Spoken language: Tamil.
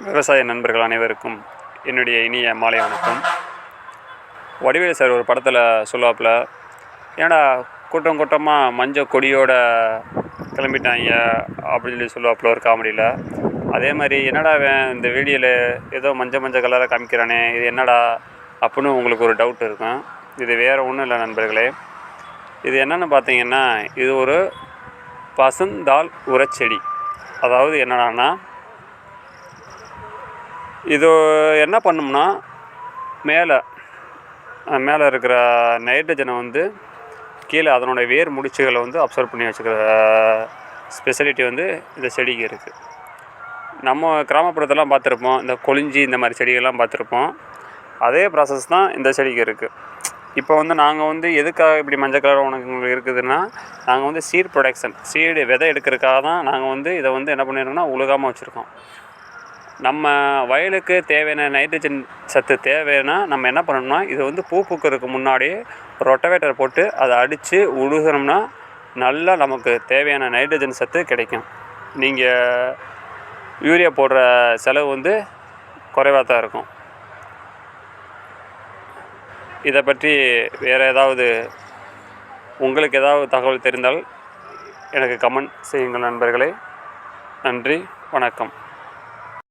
விவசாய நண்பர்கள் அனைவருக்கும் என்னுடைய இனிய மாலை வணக்கம். வடிவேலு சார் ஒரு படத்தில் சொல்லுவாப்பில் ஏன்னா கூட்டம் கூட்டமாக மஞ்சள் கொடியோட கிளம்பிட்டாங்க அப்படின்னு சொல்லி சொல்லுவாப்புல ஒரு காமெடியில். அதே மாதிரி என்னடா இந்த வீடியோவில் ஏதோ மஞ்சள் மஞ்சள் கலராக காமிக்கிறானே இது என்னடா? அப்படின்னு உங்களுக்கு ஒரு டவுட் இருக்கும். இது வேறு ஒன்றும் இல்லை நண்பர்களே. இது என்னென்னு பார்த்தீங்கன்னா இது ஒரு பசுந்தால் உரச்செடி. அதாவது என்னடான்னா இது என்ன பண்ணும்னா மேலே மேலே இருக்கிற நைட்ரஜனை வந்து கீழே அதனுடைய வேர் முடிச்சுகளை வந்து அப்சர்வ் பண்ணி வச்சுக்கிற ஸ்பெஷலிட்டி வந்து இந்த செடிக்கு இருக்குது நம்ம கிராமப்புறத்தெல்லாம் பார்த்துருப்போம் இந்த கொளிஞ்சி இந்த மாதிரி செடிகள்லாம் பார்த்துருப்போம். அதே ப்ராசஸ் தான் இந்த செடிக்கு இருக்குது இப்போ வந்து நாங்கள் வந்து எதுக்காக இப்படி மஞ்சள் கலர் உனக்கு இருக்குதுன்னா நாங்கள் வந்து சீட் ப்ரொடக்ஷன் சீடு விதை எடுக்கிறதுக்காக தான் நாங்கள் வந்து இதை வந்து என்ன பண்ணியிருக்கோம்னா உழுகாமல் வச்சுருக்கோம். நம்ம வயலுக்கு தேவையான நைட்ரஜன் சத்து தேவைன்னா நம்ம என்ன பண்ணணும்னா இது வந்து பூ பூக்கிறதுக்கு முன்னாடியே ரொட்டவேட்டர் போட்டு அதை அடித்து உழுகணும்னா நல்லா நமக்கு தேவையான நைட்ரஜன் சத்து கிடைக்கும். நீங்கள் யூரியா போடுற செலவு வந்து குறைவாக தான் இருக்கும். இதை பற்றி வேறு ஏதாவது உங்களுக்கு ஏதாவது தகவல் தெரிந்தால் எனக்கு கமெண்ட் செய்யுங்கள் நண்பர்களே. நன்றி வணக்கம்.